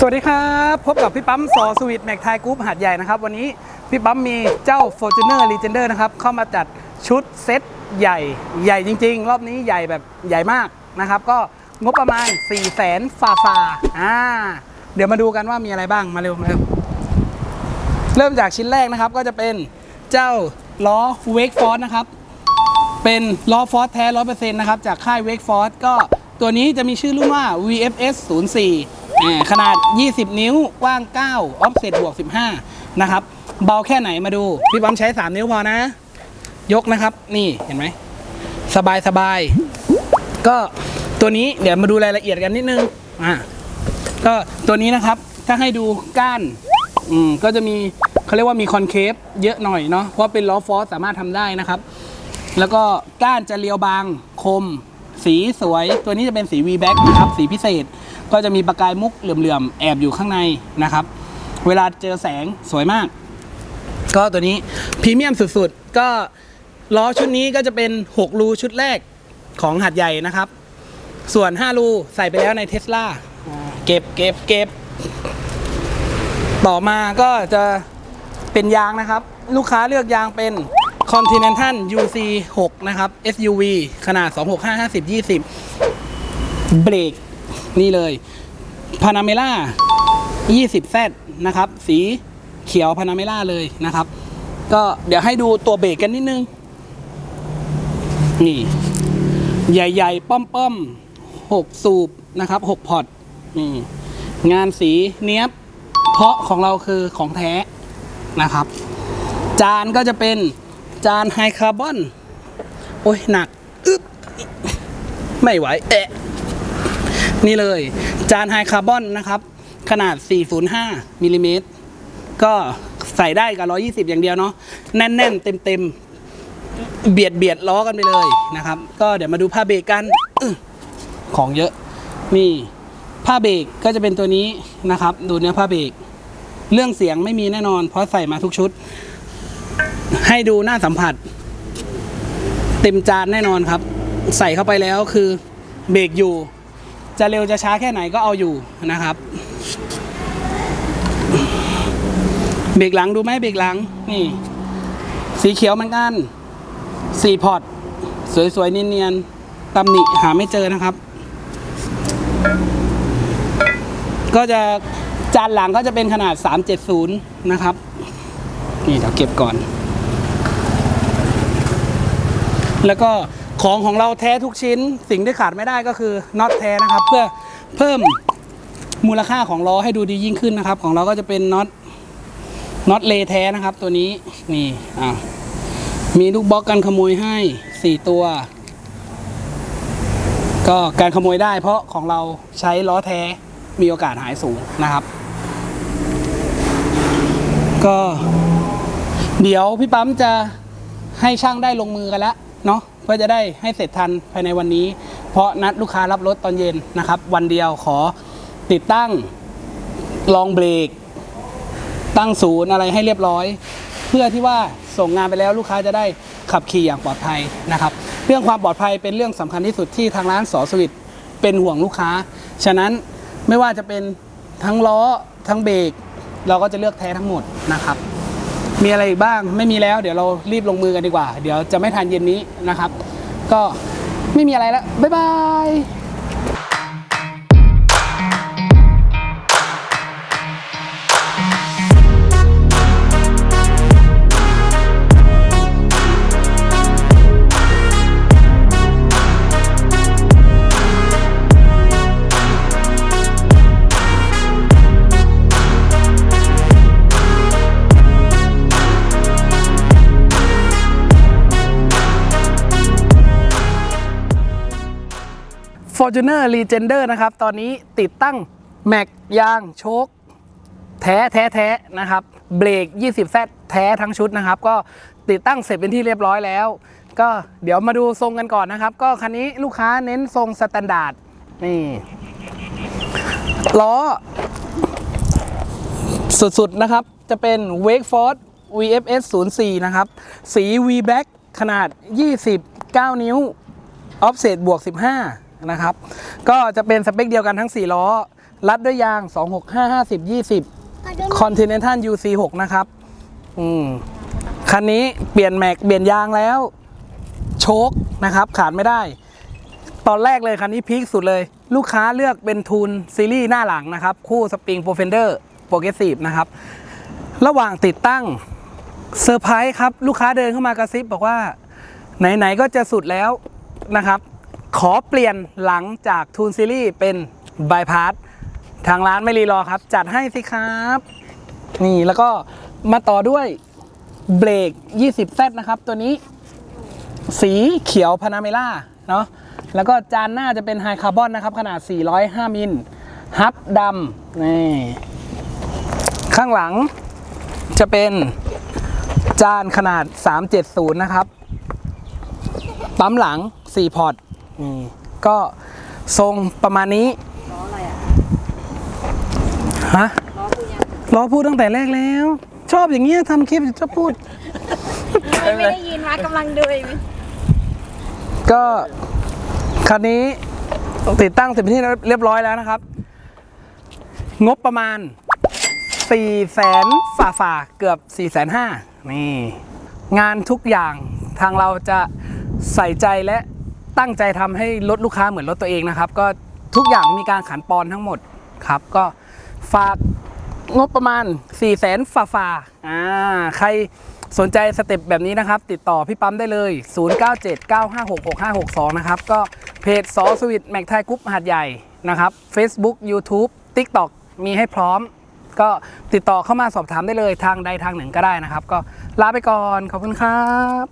สวัสดีครับ พบกับพี่ปั๊มสอสวิตแม็กไทยกรุ๊ปหาดใหญ่นะครับ วันนี้พี่ปั๊มมีเจ้า Fortuner Legender นะครับ เข้ามาจัดชุดเซตใหญ่ใหญ่จริง ๆ รอบนี้ใหญ่แบบใหญ่มากนะครับ ก็งบประมาณ 4 0 0แสนฝ่าฝ่าอ่าเดี๋ยวมาดูกันว่ามีอะไรบ้างมาเร็วมาเร็ว เริ่มจากชิ้นแรกนะครับก็จะเป็นเจ้าล้อ Wake Force นะครับ เป็นล้อฟอสแท้ร้อยเปอร์เซ็นต์นะครับจากค่าย Wake Force ก็ตัวนี้จะมีชื่อรุ่นว่า VFS 04อ่ ขนาด 20 นิ้วกว้าง9 offset บวก 15 นะครับ เบาแค่ไหนมาดู พี่ปั๊มใช้ 3 นิ้วพอนะ ยกนะครับ นี่เห็นไหม สบายสบาย ก็ตัวนี้เดี๋ยวมาดูรายละเอียดกันนิดนึง อ่า ก็ตัวนี้นะครับ ถ้าให้ดูก้าน อืม ก็จะมีเขาเรียกว่ามีคอนเคฟเยอะหน่อยเนาะ เพราะเป็นล้อฟอสสามารถทำได้นะครับ แล้วก็ก้านจะเรียวบางคม สีสวย ตัวนี้จะเป็นสี V back นะครับ สีพิเศษ ก็จะมีประกายมุกเหลื่อมๆแอบอยู่ข้างในนะครับ เวลาเจอแสงสวยมาก ก็ตัวนี้พรีเมียมสุดๆ ก็ล้อชุดนี้ก็จะเป็น 6 รูชุดแรกของหัดใหญ่นะครับ ส่วน 5 รูใส่ไปแล้วในเทสลาเก็บเก็บเก็บ ต่อมาก็จะเป็นยางนะครับ ลูกค้าเลือกยางเป็น Continental UC 6 นะครับ SUV ขนาด 265 50 20 เบรก นี่เลย Panamera 20Z นะครับ สีเขียว Panamera เลยนะครับ ก็เดี๋ยวให้ดูตัวเบรกกันนิดนึง นี่ ใหญ่ๆ ป้อมๆ 6 สูบนะครับ 6 พอร์ตนี่งานสีเนี้ยบ เพราะของเราคือของแท้นะครับ จานก็จะเป็นจานไฮคาร์บอน โอ้ยหนัก อึ๊บ ไม่ไหว เอะ นี่เลย จานไฮคาร์บอนนะครับ ขนาด 405มิลลิเมตรก็ใส่ได้กับ 120 อย่างเดียวเนาะแน่นๆ เต็มๆ เบียดเบียดล้อกันไปเลยนะครับ ก็เดี๋ยวมาดูผ้าเบรกกันอของเยอะนี่ผ้าเบรกก็จะเป็นตัวนี้นะครับ ดูเนื้อผ้าเบรกเรื่องเสียงไม่มีแน่นอน เพราะใส่มาทุกชุด ให้ดูหน้าสัมผัส เต็มจานแน่นอนครับ ใส่เข้าไปแล้วคือเบรกอยู่ จะเร็วจะช้าแค่ไหนก็เอาอยู่นะครับ เบรกหลังดูไหมเบรกหลังนี่ สีเขียวเหมือนกันสี่พอร์ตสวยๆเนียนๆตำหนิหาไม่เจอนะครับ ก็จะจานหลังก็จะเป็นขนาด 370 นะครับ นี่เดี๋ยวเก็บก่อน แล้วก็ ของของเราแท้ทุกชิ้น สิ่งที่ขาดไม่ได้ก็คือน็อตแท้นะครับ เพื่อเพิ่มมูลค่าของล้อให้ดูดียิ่งขึ้นนะครับ ของเราก็จะเป็นน็อตน็อตเลแท้นะครับ ตัวนี้นี่อ่ามีลูกบล็อกกันขโมยให้4ตัว ก็การขโมยได้ เพราะของเราใช้ล้อแท้มีโอกาสหายสูงนะครับ ก็เดี๋ยวพี่ปั๊มจะให้ช่างได้ลงมือกันแล้ว เนาะเพื่อจะได้ให้เสร็จทันภายในวันนี้ เพราะนัดลูกค้ารับรถตอนเย็นนะครับ วันเดียวขอติดตั้งลองเบรก ตั้งศูนย์อะไรให้เรียบร้อย เพื่อที่ว่าส่งงานไปแล้วลูกค้าจะได้ขับขี่อย่างปลอดภัยนะครับ เรื่องความปลอดภัยเป็นเรื่องสำคัญที่สุดที่ทางร้านสอสวิตเป็นห่วงลูกค้า ฉะนั้นไม่ว่าจะเป็นทั้งล้อทั้งเบรกเราก็จะเลือกแท้ทั้งหมดนะครับ มีอะไรอีกบ้างไม่มีแล้ว เดี๋ยวเรารีบลงมือกันดีกว่า เดี๋ยวจะไม่ทันเย็นนี้นะครับ ก็ไม่มีอะไรแล้วบ๊ายบาย Fortuner Legender นะครับ ตอนนี้ติดตั้งแม็กยางโชคแท้แท้แท้นะครับ เบรก 20แซแท้ทั้งชุดนะครับ ก็ติดตั้งเสร็จเป็นที่เรียบร้อยแล้ว ก็เดี๋ยวมาดูทรงกันก่อนนะครับ ก็คันนี้ลูกค้าเน้นทรงสแตนดาร์ดนี่ล้อ สุดๆนะครับ จะเป็น Wake Force VFS 04นะครับ สี V Black ขนาด 29 นิ้ว offset บวก 15 นะครับ ก็จะเป็นสเปคเดียวกันทั้ง 4 ล้อ รัดด้วยยาง 265 50 20 Continental UC6 นะครับ อืม คันนี้เปลี่ยนแม็กเปลี่ยนยางแล้ว โชคนะครับ ขาดไม่ได้ ตอนแรกเลยคันนี้พีคสุดเลย ลูกค้าเลือกเป็นทูนซีรีส์หน้าหลังนะครับ คู่สปริงโปรเฟนเดอร์โปรเกรสซีฟนะครับ ระหว่างติดตั้งเซอร์ไพรส์ครับ ลูกค้าเดินเข้ามากระซิบบอกว่า ไหน ๆ ก็จะสุดแล้วนะครับ ขอเปลี่ยนหลังจากทูนซีรีส์เป็นบายพาสทางร้านไม่รีรอครับ จัดให้สิครับ นี่แล้วก็มาต่อด้วยเบรก 20Z นะครับ ตัวนี้ สีเขียวพานาเมล่าเนาะแล้วก็จานหน้าจะเป็นไฮคาร์บอนนะครับ ขนาด 405 มิลฮับดำนี่ข้างหลังจะเป็นจานขนาด 370 นะครับ ปั๊มหลัง 4 พอร์ต นี่ก็ทรงประมาณนี้ล้ออะไรอะฮะล้อกูยังล้อพูดตั้งแต่แรกแล้ว ชอบอย่างเงี้ยทำคลิปจะพูดไม่ไม่ได้ยินว่ากำลังดูอยู่ก็คันนี้ติดตั้งเสร็จเป็นที่เรียบร้อยแล้วนะครับ งบประมาณ4 0 0แสนฝ่าฝ่าๆเกือบ4 5 0 0 0นี่ งานทุกอย่างทางเราจะใส่ใจและ ตั้งใจทำให้รถลูกค้าเหมือนรถตัวเองนะครับ ก็ทุกอย่างมีการขันปอนทั้งหมดครับ ก็ฝากงบประมาณ4 0 0แสนฝ่าฝ่าอ่าใครสนใจสเต็ปแบบนี้นะครับ ติดต่อพี่ปั๊มได้เลย 0979566562 นะครับ ก็เพจซอสวิตแม็กไทยกรุ๊ปหาดใหญ่นะครับ Facebook YouTube TikTok มีให้พร้อม ก็ติดต่อเข้ามาสอบถามได้เลยทางใดทางหนึ่งก็ได้นะครับ ก็ลาไปก่อน ขอบคุณครับ